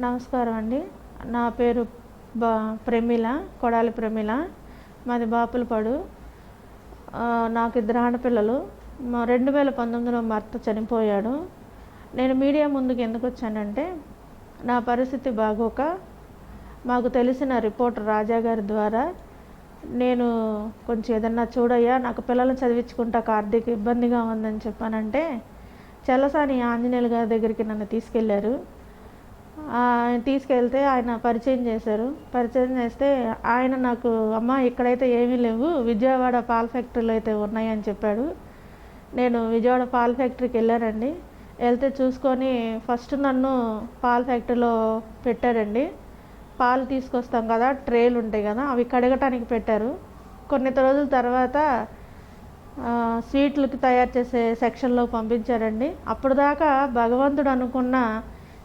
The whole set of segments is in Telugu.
నమస్కారం అండి. నా పేరు బా ప్రమీల కొడాలి ప్రమీల. మాది బాపులపాడు. నాకు ఇద్దరు ఆడపిల్లలు. మా రెండు వేల పంతొమ్మిదిలో మా భర్త చనిపోయాడు. నేను మీడియా ముందుకు ఎందుకు వచ్చానంటే నా పరిస్థితి బాగోక మాకు తెలిసిన రిపోర్టర్ రాజా గారి ద్వారా నేను కొంచెం ఏదన్నా చూడయ్యా నాకు పిల్లల్ని చదివించుకుంటా ఆర్థిక ఇబ్బందిగా ఉందని చెప్పానంటే చల్లసాని ఆంజనేయులు గారి దగ్గరికి నన్ను తీసుకెళ్ళారు తీసుకెళ్తే ఆయన పరిచయం చేశారు. పరిచయం చేస్తే ఆయన నాకు అమ్మ ఇక్కడైతే ఏమీ లేవు. విజయవాడ పాల ఫ్యాక్టరీలో అయితే ఉన్నాయని చెప్పాడు. నేను విజయవాడ పాల ఫ్యాక్టరీకి వెళ్ళానండి. వెళ్తే చూసుకొని ఫస్ట్ నన్ను పాల ఫ్యాక్టరీలో పెట్టారండి పాలు తీసుకొస్తాం కదా ట్రేలు ఉంటాయి కదా అవి కడగటానికి పెట్టారు. కొన్ని రోజుల తర్వాత స్వీట్లకు తయారు చేసే సెక్షన్లో పంపించారండి. అప్పుడు దాకా భగవంతుడు అనుకున్న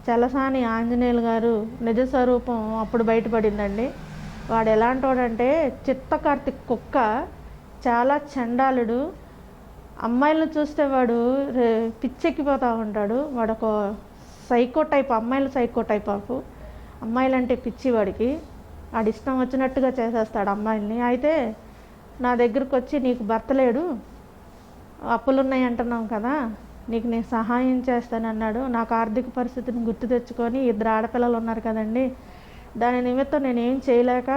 చలసాని ఆంజనేయులు గారు నిజ స్వరూపం అప్పుడు బయటపడిందండి. వాడు ఎలాంటోడంటే వాడంటే చిత్తకార్తిక్ కుక్క చాలా చండాలుడు. అమ్మాయిలను చూస్తే వాడు రే- పిచ్చెక్కిపోతూ ఉంటాడు. వాడు ఒక సైకో టైప్ అమ్మాయిల సైకో టైప్ ఆఫ్ అమ్మాయిలంటే పిచ్చి వాడికి. వాడి ఇష్టం వచ్చినట్టుగా చేసేస్తాడు అమ్మాయిల్ని. అయితే నా దగ్గరకు వచ్చి నీకు భర్త లేడు అప్పులున్నాయి అంటున్నాం కదా. నీకు నేను సహాయం చేస్తానన్నాడు. నాకు ఆర్థిక పరిస్థితిని గుర్తు తెచ్చుకొని ఇద్దరు ఆడపిల్లలు ఉన్నారు కదండి. దాని నిమిత్తం నేను ఏం చేయలేక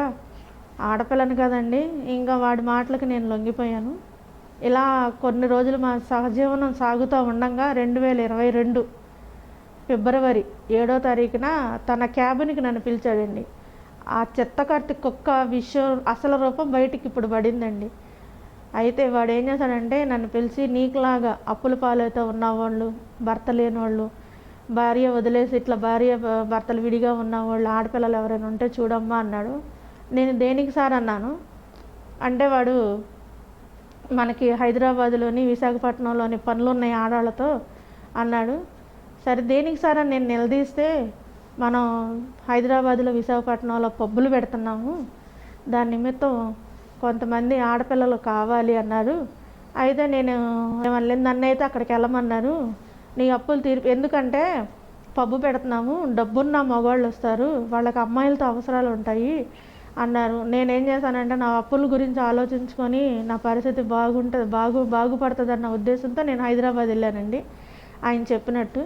ఆడపిల్లను కదండి ఇంకా వాడి మాటలకు నేను లొంగిపోయాను. ఇలా కొన్ని రోజులు మా సహజీవనం సాగుతూ ఉండగా రెండు వేల ఇరవై రెండు ఫిబ్రవరి ఏడో తారీఖున తన క్యాబిన్కి నన్ను పిలిచాడండి. ఆ చెత్తకర్తి కుక్క విషయం అసలు రూపం బయటికి ఇప్పుడు పడిందండి. అయితే వాడు ఏం చేశాడంటే నన్ను పిలిచి నీకులాగా అప్పుల పాలైతే ఉన్నవాళ్ళు భర్త లేని వాళ్ళు భార్య వదిలేసి ఇట్లా భార్య భర్తలు విడిగా ఉన్నవాళ్ళు ఆడపిల్లలు ఎవరైనా ఉంటే చూడమ్మా అన్నాడు. నేను దేనికి సార్ అన్నాను? అంటే వాడు మనకి హైదరాబాదులోని విశాఖపట్నంలోని పనులు ఉన్నాయి ఆడవాళ్ళతో అన్నాడు. సరే దేనికి సార్ అని నేను నిలదీస్తే మనం హైదరాబాద్లో విశాఖపట్నంలో పబ్బులు పెడుతున్నాము. దాని నిమిత్తం కొంతమంది ఆడపిల్లలు కావాలి అన్నారు. అయితే నేను ఏమన్నా నన్ను అయితే అక్కడికి వెళ్ళమన్నారు. నీ అప్పులు తీర్పు ఎందుకంటే పబ్బు పెడుతున్నాము డబ్బున్న మగవాళ్ళు వస్తారు వాళ్ళకి అమ్మాయిలతో అవసరాలు ఉంటాయి అన్నారు. నేనేం చేశానంటే నా అప్పుల గురించి ఆలోచించుకొని నా పరిస్థితి బాగుంటుంది బాగు బాగుపడుతుంది అన్న ఉద్దేశంతో నేను హైదరాబాద్ వెళ్ళానండి ఆయన చెప్పినట్టు.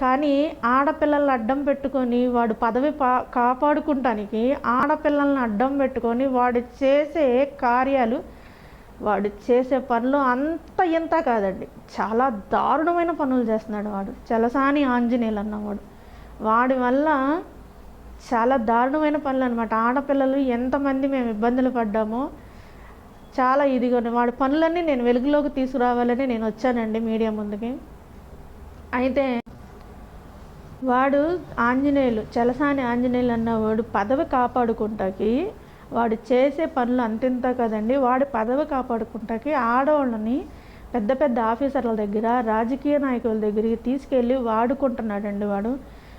కానీ ఆడపిల్లల్ని అడ్డం పెట్టుకొని వాడు పదవి పా కాపాడుకుంటానికి ఆడపిల్లల్ని అడ్డం పెట్టుకొని వాడు చేసే కార్యాలు వాడు చేసే పనులు అంత ఇంత కాదండి. చాలా దారుణమైన పనులు చేస్తున్నాడు వాడు. చలసాని ఆంజనేయులు అన్నవాడు. వాడి వల్ల చాలా దారుణమైన పనులు అనమాట ఆడపిల్లలు ఎంతమంది మేము ఇబ్బందులు పడ్డామో చాలా ఇదిగా వాడి పనులన్నీ నేను వెలుగులోకి తీసుకురావాలని నేను వచ్చానండి మీడియా ముందుకి. అయితే వాడు ఆంజనేయులు చలసాని ఆంజనేయులు అన్నవాడు పదవి కాపాడుకుంటాకి వాడు చేసే పనులు అంతింత కదండి వాడి పదవి కాపాడుకుంటాకి ఆడవాళ్ళని పెద్ద పెద్ద ఆఫీసర్ల దగ్గర రాజకీయ నాయకుల దగ్గరికి తీసుకెళ్ళి వాడుకుంటున్నాడండి వాడు.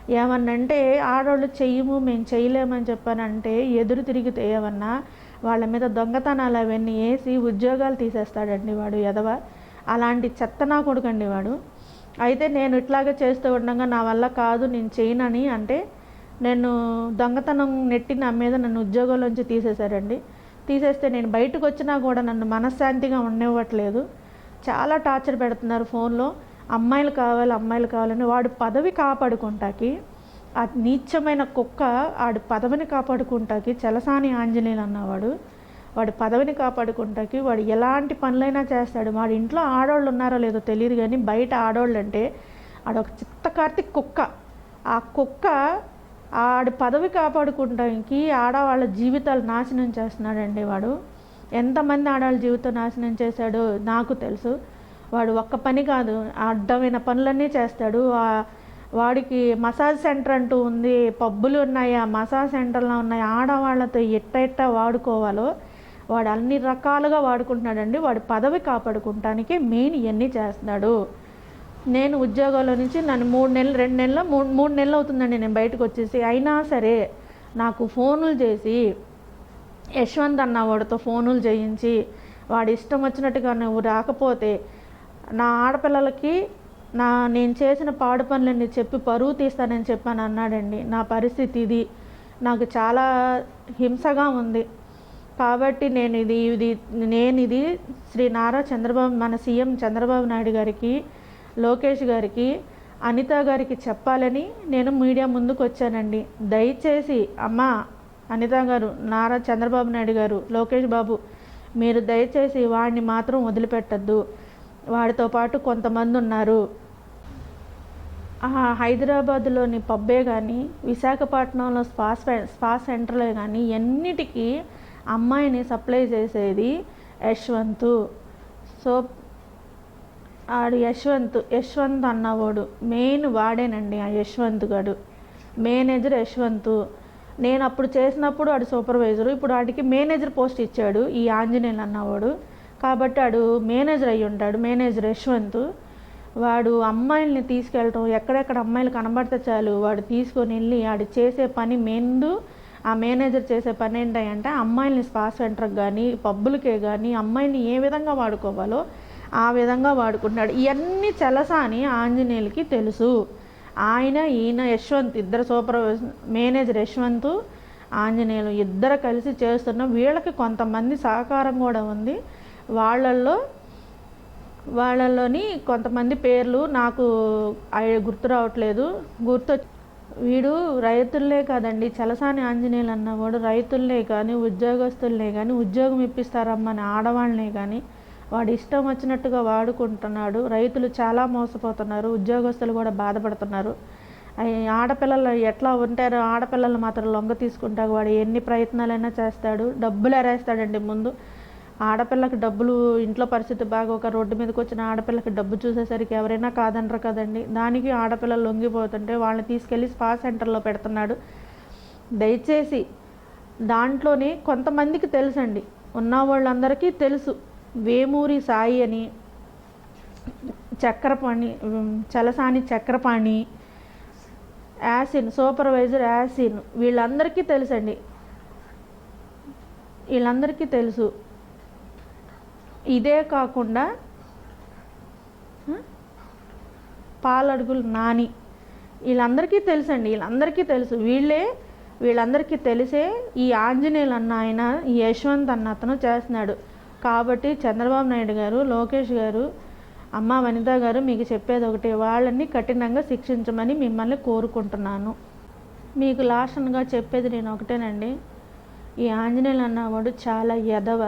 ఏమన్నంటే ఆడవాళ్ళు చెయ్యము మేము చేయలేమని చెప్పానంటే ఎదురు తిరిగితే ఏమన్నా వాళ్ళ మీద దొంగతనాలు అవన్నీ వేసి ఉద్యోగాలు తీసేస్తాడండి వాడు ఎదవ అలాంటి చెత్త నా కొడుకండి వాడు. అయితే నేను ఇట్లాగే చేస్తూ ఉండగా నా వల్ల కాదు నేను చేయనని అంటే నేను దొంగతనం నెట్టి నా మీద నన్ను ఉద్యోగంలోంచి తీసేశారండి. తీసేస్తే నేను బయటకు వచ్చినా కూడా నన్ను మనశ్శాంతిగా ఉండనివ్వట్లేదు. చాలా టార్చర్ పెడుతున్నారు ఫోన్లో. అమ్మాయిలు కావాలి అమ్మాయిలు కావాలని వాడు పదవి కాపాడుకుంటాకి ఆ నీచమైన కుక్క ఆడి పదవిని కాపాడుకుంటాకి చలసాని ఆంజనేయులు అన్నవాడు వాడు పదవిని కాపాడుకుంటాకి వాడు ఎలాంటి పనులైనా చేస్తాడు. వాడి ఇంట్లో ఆడవాళ్ళు ఉన్నారో లేదో తెలియదు కానీ బయట ఆడవాళ్ళు అంటే ఆడొక చిత్తకార్తి కుక్క. ఆ కుక్క ఆడి పదవి కాపాడుకుంటానికి ఆడవాళ్ళ జీవితాలు నాశనం చేస్తున్నాడండి వాడు. ఎంతమంది ఆడవాళ్ళ జీవితం నాశనం చేశాడో నాకు తెలుసు. వాడు ఒక్క పని కాదు అడ్డమైన పనులన్నీ చేస్తాడు. వాడికి మసాజ్ సెంటర్ అంటూ ఉంది. పబ్బులు ఉన్నాయి. ఆ మసాజ్ సెంటర్లో ఉన్నాయి ఆడవాళ్ళతో ఎట్ట ఎట్ట వాడుకోవాలో వాడు అన్ని రకాలుగా వాడుకుంటున్నాడండి. వాడి పదవి కాపాడుకుంటానికి మెయిన్ ఇవన్నీ చేస్తున్నాడు. నేను ఉద్యోగంలో నుంచి నన్ను మూడు నెలలు రెండు నెలలు మూడు మూడు నెలలు అవుతుందండి నేను బయటకు వచ్చేసి. అయినా సరే నాకు ఫోనులు చేసి యశ్వంత్ అన్న వాడితో ఫోనులు చేయించి వాడి ఇష్టం వచ్చినట్టుగా నువ్వు రాకపోతే నా ఆడపిల్లలకి నా నేను చేసిన పాడు పనులన్నీ చెప్పి పరువు తీస్తానని చెప్పాను అన్నాడండి. నా పరిస్థితి ఇది. నాకు చాలా హింసగా ఉంది. కాబట్టి నేను ఇది ఇది నేను ఇది శ్రీ నారా చంద్రబాబు మన సీఎం చంద్రబాబు నాయుడు గారికి లోకేష్ గారికి అనిత గారికి చెప్పాలని నేను మీడియా ముందుకు వచ్చానండి. దయచేసి అమ్మా అనిత గారు నారా చంద్రబాబు నాయుడు గారు లోకేష్ బాబు మీరు దయచేసి వాడిని మాత్రం వదిలిపెట్టద్దు. వాడితో పాటు కొంతమంది ఉన్నారు. ఆ హైదరాబాద్లోని పబ్బే కానీ విశాఖపట్నంలో స్పా స్పా సెంటర్లే కానీ ఎన్నిటికీ అమ్మాయిని సప్లై చేసేది యశ్వంత్. సో ఆడు యశ్వంత్ యశ్వంత్ అన్నవాడు. మెయిన్ వాడేనండి ఆ యశ్వంత్ గడు. మేనేజర్ యశ్వంత్. నేను అప్పుడు చేసినప్పుడు ఆడు సూపర్వైజరు ఇప్పుడు వాడికి మేనేజర్ పోస్ట్ ఇచ్చాడు ఈ ఆంజనేయులు అన్నవాడు. కాబట్టి ఆడు మేనేజర్ అయి ఉంటాడు మేనేజర్ యశ్వంత్. వాడు అమ్మాయిల్ని తీసుకెళ్ళటం ఎక్కడెక్కడ అమ్మాయిలు కనబడితే చాలు వాడు తీసుకొని వెళ్ళి ఆడు చేసే పని మెందు ఆ మేనేజర్ చేసే పని ఏంటంటే అమ్మాయిల్ని స్పా సెంటర్కి కానీ పబ్బులకే కానీ అమ్మాయిని ఏ విధంగా వాడుకోవాలో ఆ విధంగా వాడుకుంటున్నాడు. ఇవన్నీ చలసా అని ఆంజనేయులకి తెలుసు. ఆయన ఈయన యశ్వంత్ ఇద్దరు సూపర్ మేనేజర్ యశ్వంత్ ఆంజనేయులు ఇద్దరు కలిసి చేస్తున్న వీళ్ళకి కొంతమంది సహకారం కూడా ఉంది. వాళ్ళల్లో వాళ్ళలోని కొంతమంది పేర్లు నాకు గుర్తు రావట్లేదు. గుర్తు వీడు రైతుల్లే కాదండి. చలసాని ఆంజనేయులు అన్నవాడు రైతుల్లే కానీ ఉద్యోగస్తులనే కానీ ఉద్యోగం ఇప్పిస్తారమ్మని ఆడవాళ్ళనే కానీ వాడు ఇష్టం వచ్చినట్టుగా వాడుకుంటున్నాడు. రైతులు చాలా మోసపోతున్నారు. ఉద్యోగస్తులు కూడా బాధపడుతున్నారు. ఆడపిల్లలు ఎట్లా ఉంటారో ఆడపిల్లలు మాత్రం లొంగ తీసుకుంటాడు. వాడు ఎన్ని ప్రయత్నాలైనా చేస్తాడు. డబ్బులు ఎరేస్తాడండి ముందు. ఆడపిల్లకి డబ్బులు ఇంట్లో పరిస్థితి బాగా ఒక రోడ్డు మీదకి వచ్చిన ఆడపిల్లకి డబ్బు చూసేసరికి ఎవరైనా కాదనరు కదండి. దానికి ఆడపిల్లలు లొంగిపోతుంటే వాళ్ళని తీసుకెళ్ళి స్పా సెంటర్లో పెడుతున్నాడు. దయచేసి దాంట్లోనే కొంతమందికి తెలుసండి. ఉన్న వాళ్ళందరికీ తెలుసు. వేమూరి సాయి అని చక్రపాణి చలసాని చక్రపాణి యాసిన్ సూపర్వైజర్ యాసిన్ వీళ్ళందరికీ తెలుసండి. వీళ్ళందరికీ తెలుసు. ఇదే కాకుండా పాలడుగులు నాని. వీళ్ళందరికీ తెలుసండి వీళ్ళందరికీ తెలుసు. వీళ్ళే వీళ్ళందరికీ తెలిసే ఈ ఆంజనేయులు అన్న ఆయన ఈ యశ్వంత్ అన్న అతను చేస్తున్నాడు. కాబట్టి చంద్రబాబు నాయుడు గారు లోకేష్ గారు అమ్మ వనిత గారు మీకు చెప్పేది ఒకటి వాళ్ళని కఠినంగా శిక్షించమని మిమ్మల్ని కోరుకుంటున్నాను. మీకు లాస్ట్గా చెప్పేది నేను ఒకటేనండి. ఈ ఆంజనేయులు అన్నవాడు చాలా ఎదవ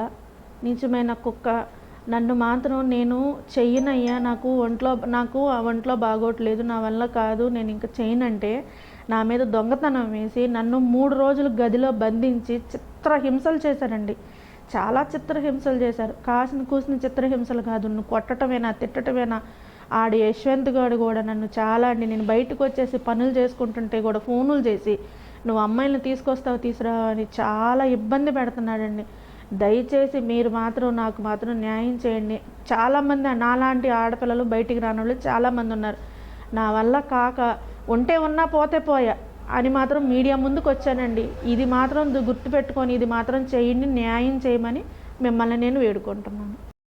నిజమైన కుక్క. నన్ను మాత్రం నేను చెయ్యనయ్యా. నాకు ఒంట్లో నాకు ఆ ఒంట్లో బాగోట్లేదు. నా వల్ల కాదు. నేను ఇంకా చేయనంటే నా మీద దొంగతనం వేసి నన్ను మూడు రోజులు గదిలో బంధించి చిత్రహింసలు చేశారండి. చాలా చిత్రహింసలు చేశారు. కాసిన కూసిన చిత్రహింసలు కాదు. నువ్వు కొట్టటమేనా తిట్టటమేనా? ఆడు యశ్వంత్ గారు కూడా నన్ను చాలా అండి. నేను బయటకు వచ్చేసి పనులు చేసుకుంటుంటే కూడా ఫోనులు చేసి నువ్వు అమ్మాయిని తీసుకొస్తావు తీసురా అని చాలా ఇబ్బంది పెడుతున్నాడండి. దయచేసి మీరు మాత్రం నాకు మాత్రం న్యాయం చేయండి. చాలామంది నాలాంటి ఆడపిల్లలు బయటికి రాని వాళ్ళు చాలామంది ఉన్నారు. నా వల్ల కాక ఉంటే ఉన్నా పోతే పోయా అని మాత్రం మీడియా ముందుకు వచ్చానండి. ఇది మాత్రం గుర్తుపెట్టుకొని ఇది మాత్రం చేయండి న్యాయం చేయమని మిమ్మల్ని నేను వేడుకుంటున్నాను.